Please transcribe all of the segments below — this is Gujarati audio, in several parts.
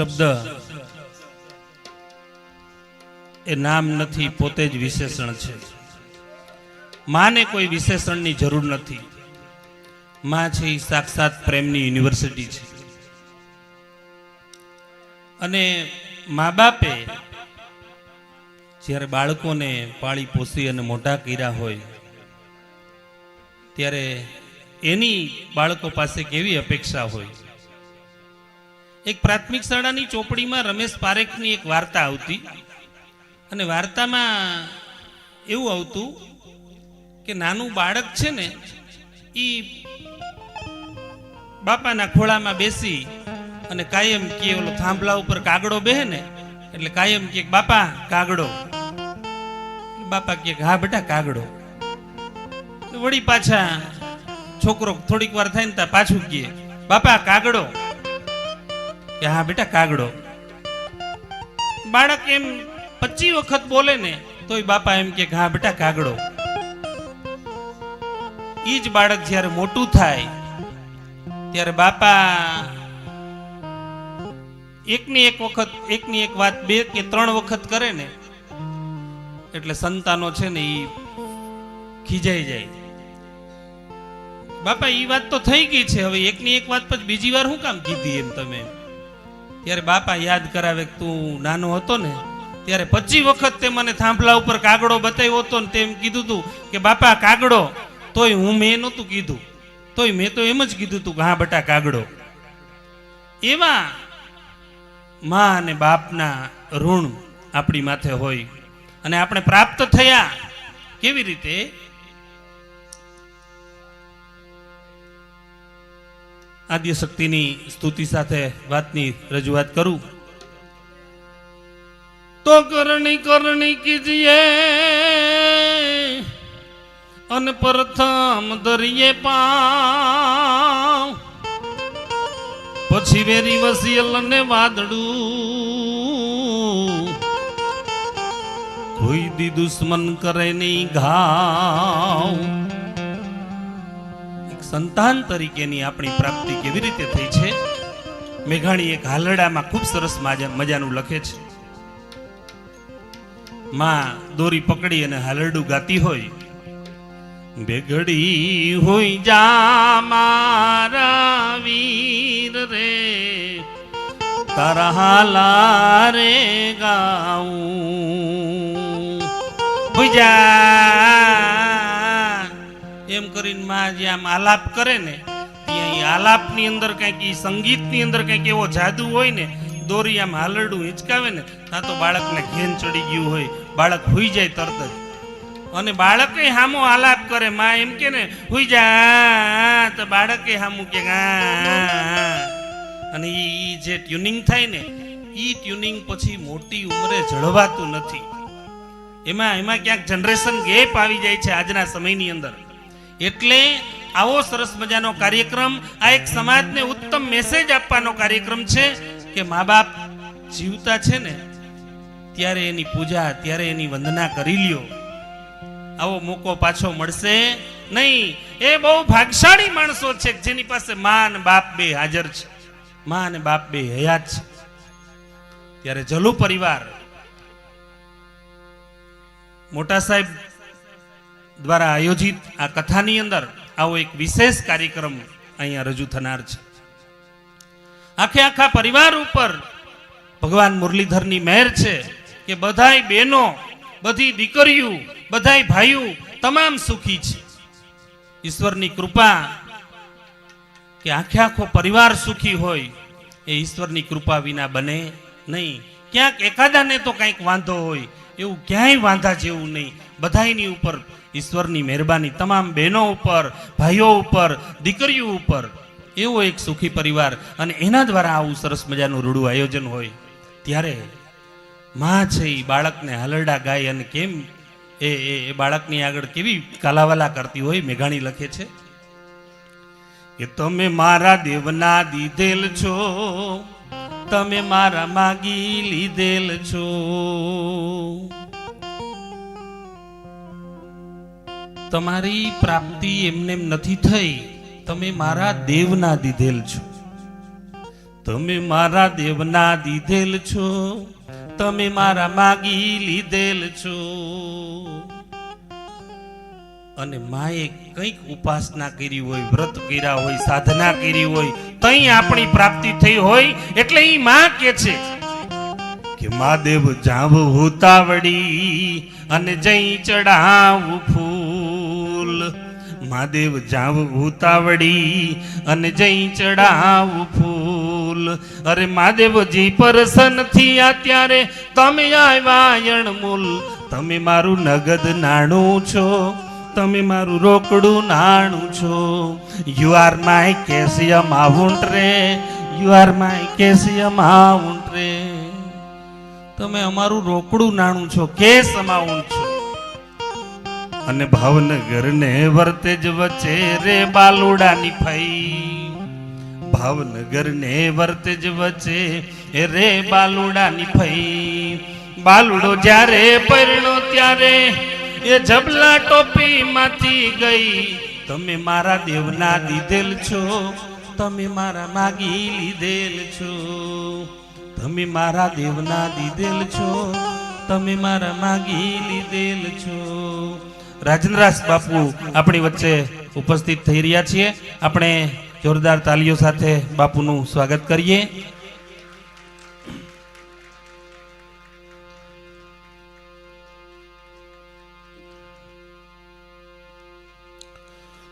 શબ્દ એ નામ નથી, પોતે જ વિશેષણ છે. માને કોઈ વિશેષણની જરૂર નથી. માં છે એ સાક્ષાત પ્રેમની યુનિવર્સિટી છે. અને મા બાપે જ્યારે બાળકોને પાળી પોસી અને મોટા કર્યા હોય, ત્યારે એની બાળકો પાસે કેવી અપેક્ષા હોય? એક પ્રાથમિક શાળાની ચોપડીમાં રમેશ પારેખની એક વાર્તા આવતી. અને વાર્તામાં એવું આવતું કે નાનું બાળક છે ને એ બાપાના ખોળામાં બેસી અને કાયમ કે ઓલો થાંભલા ઉપર કાગડો બેહે ને, એટલે કાયમ કે, બાપા, કાગડો. બાપા કે, હા બેટા, કાગડો. વળી પાછા છોકરો થોડીક વાર થાય ને ત્યાં પાછું કહે બાપા, કાગડો. કે, હા, બેટા, કાગડો. બાળક એમ પચી વખત બોલે ને, તોય બાપા એમ કે, હા, બેટા, કાગડો. ઈ જ બાળક જ્યારે મોટું થાય, ત્યારે બાપા એકની એક વખત, એકની એક વાત બે કે ત્રણ વખત કરે ને, એટલે સંતાનો છે ને ઈ ખીજાઈ જાય. બાપા, ઈ વાત તો થઈ ગઈ છે. હવે એકની એક વાત પછી બીજી વાર શું કામ કીધી એમ તમે? ત્યારે બાપા યાદ કરાવે તું નાનો હતો ને, ત્યારે પચી વખત તે મને થાંભલા ઉપર કાગડો બતાવ્યો હતો ને તેમ કીધું તું કે, બાપા, કાગડો. તોય હું મેં નહોતું કીધું. તોય મેં તો એમ જ કીધું તું હા, બટા, કાગડો. એવા મા અને બાપના ઋણ આપણી માથે હોય. અને આપણે પ્રાપ્ત થયા કેવી રીતે? આદ્ય શક્તિની સ્તુતિ સાથે વાતની રજૂઆત કરું. તો કરણી કરણી કીજીએ, અને પ્રથમ દરિયે પા પછી વેરી વસિયલ ને વાદળું. કોઈ દી દુશ્મન કરે નહીં ઘાવ. એક સંતાન તરીકેની આપણી પ્રાપ્તિ કેવી રીતે થઈ છે? મેઘાણી એક ખૂબ સરસ મજાનું લખે છે. માં દોરી પકડી અને હાલરડું ગાતી હોય. બેગડી હોય જા મારા વીર રે. તારા હાલા રે ગાઉં. હોય જા એમ કરીને માં જે આમ આલાપ કરે ને, ત્યાં આલાપની અંદર કંઈક એ સંગીતની અંદર કંઈક એવો જાદુ હોય ને, દોરી આમ હાલરડું હિંચકાવે ને, ત્યાં તો બાળકને ઘેન ચડી ગયું હોય, બાળક હુઈ જાય તરત જ. અને બાળકે હામો આલાપ કરે, માં એમ કે ને, હુઈ જા તો બાળકે હામું કે. અને ઈ જે ટ્યુનિંગ થાય ને એ ટ્યુનિંગ પછી મોટી ઉંમરે જળવાતું નથી. એમાં એમાં ક્યાંક જનરેશન ગેપ આવી જાય છે આજના સમયની અંદર. એટલે આવો સરસ મજાનો કાર્યક્રમ, આ એક સમાજને ઉત્તમ મેસેજ આપવાનો કાર્યક્રમ છે કે મા બાપ જીવતા છે ને, ત્યારે એની પૂજા, ત્યારે એની વંદના કરી લ્યો. આવો મોકો પાછો મળશે. નહીં, એ બહુ ભાગશાળી માણસો છે જેની પાસે મા અને બાપ બે હાજર છે. મા અને બાપ બે હયાત છે. ત્યારે જલુ પરિવાર. મોટા સાહેબ દ્વારા આયોજિત આ કથાની અંદર આવો એક વિશેષ કાર્યક્રમ અહીંયા રજૂ થનાર છે. આખે આખા પરિવાર ઉપર ભગવાન મુરલીધરની મહેર છે કે બધાય બહેનો, બધી દીકરીઓ, બધાય ભાઈઓ તમામ સુખી છે. ઈશ્વરની કૃપા કે આખે આખો પરિવાર સુખી હોય એ ઈશ્વરની કૃપા વિના બને નહીં. ક્યાંક એકાદાને તો કંઈક વાંધો હોય એવું ક્યાંય વાંધા જેવું નહીં. બધાયની ઉપર, ઈશ્વરની મહેરબાની, તમામ બહેનો ઉપર, ભાઈઓ ઉપર, દીકરીઓ ઉપર. એવો એક સુખી પરિવાર અને એના દ્વારા આવું સરસ મજાનું રૂડું આયોજન હોય, ત્યારે માં છે એ બાળકને હલરડા ગાય અને કેમ એ એ બાળકની આગળ કેવી કાલાવાલા કરતી હોય, મેઘાણી લખે છે, કે તમે મારા દેવના દીધેલ છો તમે મારા માગી લીધેલ છો. તમારી પ્રાપ્તિ એમને એમ નથી થઈ. તમે મારા દેવના દીધેલ છો. તમે મારા દેવના દીધેલ છો. તમે મારા માગી લીધેલ છો. અને માએ કંઈક ઉપાસના કરી હોય, વ્રત કર્યા હોય, સાધના કરી હોય, તઈ આપણી પ્રાપ્તિ થઈ હોય, એટલે ઈ માં કે છે કે મહાદેવ જાવ હોતાવડી અને જઈ ચડાવું ફૂલ. મહાદેવ જાવ હોતાવડી અને જઈ ચડાવું ફૂલ. અરે મહાદેવજી પરસનથી થયા ત્યારે તમે આવ્યા અણમૂલ તમે મારું નગદ નાણું છો. તમે મારું રોકડું નાણું છો. યુ આર માય કેશિયમ આઉન્ટ રે. યુ આર માય કેશિયમ આઉન્ટ રે. તમે અમારું રોકડું નાણું છો કેસ અમાઉન્ટ છો. અને ભાવનગર ને વર્તે જ વચ્ચે રે બાલુડાની ફઈ. ભાવનગર ને વર્તે જ વચ્ચે રે બાલુડાની ફઈ. બાલુડો જ્યારે પરણો ત્યારે એ જબલા ટોપી માંથી ગઈ. તમે મારા દેવના દીધેલ છો. તમે મારા માગી લીધેલ છો. તમે મારા દેવના દીધેલ છો. તમે મારા માગી લીધેલ છો. રાજેન્દ્રાસ બાપુ આપણી વચ્ચે ઉપસ્થિત થઈ રહ્યા છીએ. આપણે જોરદાર તાલીઓ સાથે બાપુનું સ્વાગત કરીએ.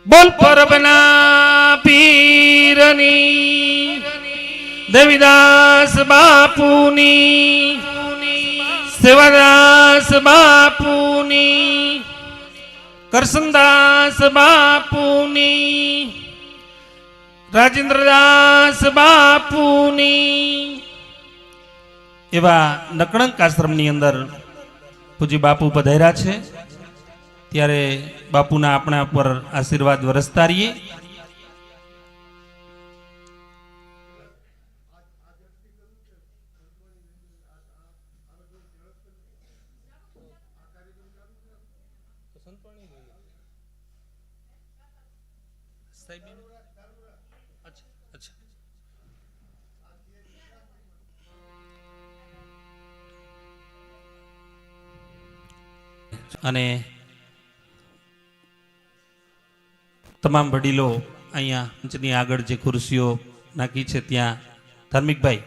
બોલ. પરબના પીરની દેવીદાસ બાપુની, સેવાદાસ બાપુની, કરસનદાસ બાપુની, રાજેન્દ્રદાસ બાપુની. એવા નકળંક આશ્રમની અંદર પૂજી બાપુ પધાર્યા છે. ત્યારે બાપુના આપણા પર આશીર્વાદ વરસતા રહીએ અને તમામ વડીલો અહીંયા મંચની આગળ જે ખુરશીઓ નાખી છે ત્યાં. ધાર્મિકભાઈ